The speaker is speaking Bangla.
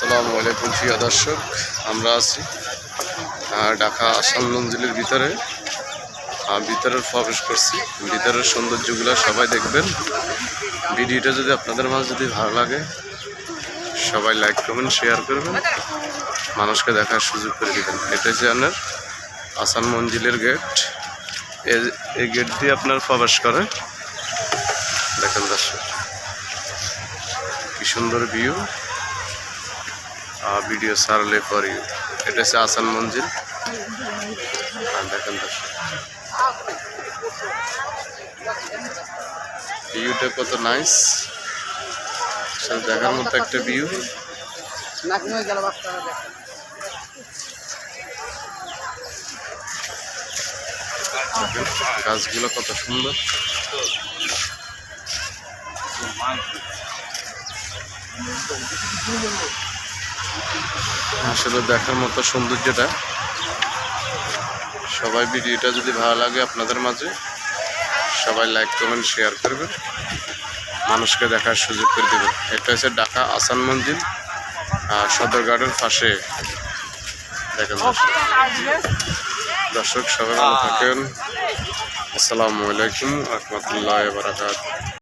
আসসালামু আলাইকুম প্রিয় দর্শক। আমরা আছি ঢাকা আসাম মঞ্জিলের ভিতরে। আহ, ভিতরে প্রবেশ করছি। ভিতরের সৌন্দর্যগুলো সবাই দেখবেন। ভিডিওটা যদি আপনাদের মাঝে যদি ভালো লাগে সবাই লাইক করবেন শেয়ার করবেন। মানুষকে দেখার সুযোগ করে দেবেন। এটা হচ্ছে আপনার আসান মঞ্জিলের গেট। এই গেট দিয়ে আপনার প্রবেশ করে। দেখেন দর্শক কি সুন্দর ভিউ ভিডিও সারলে ইউ এটা হচ্ছে আসান মঞ্জিল। আর দেখেন ভিউটা কত নাইস দেখার মতো একটা ভিউ গাছগুলো কত সুন্দর। আসলে দেখার মতো সৌন্দর্যটা। সবাই ভিডিওটা যদি ভালো লাগে আপনাদের মাঝে সবাই লাইক কমেন্ট শেয়ার করবেন। মানুষকে দেখার সুযোগ করে দেবেন। এটা হচ্ছে ঢাকা আসান মঞ্জিল আহ, সদরঘাটের পাশে। দেখেন দর্শক। সবাই ভালো থাকেন। আসসালামু আলাইকুম রহমতুল্লাহ বারাকাত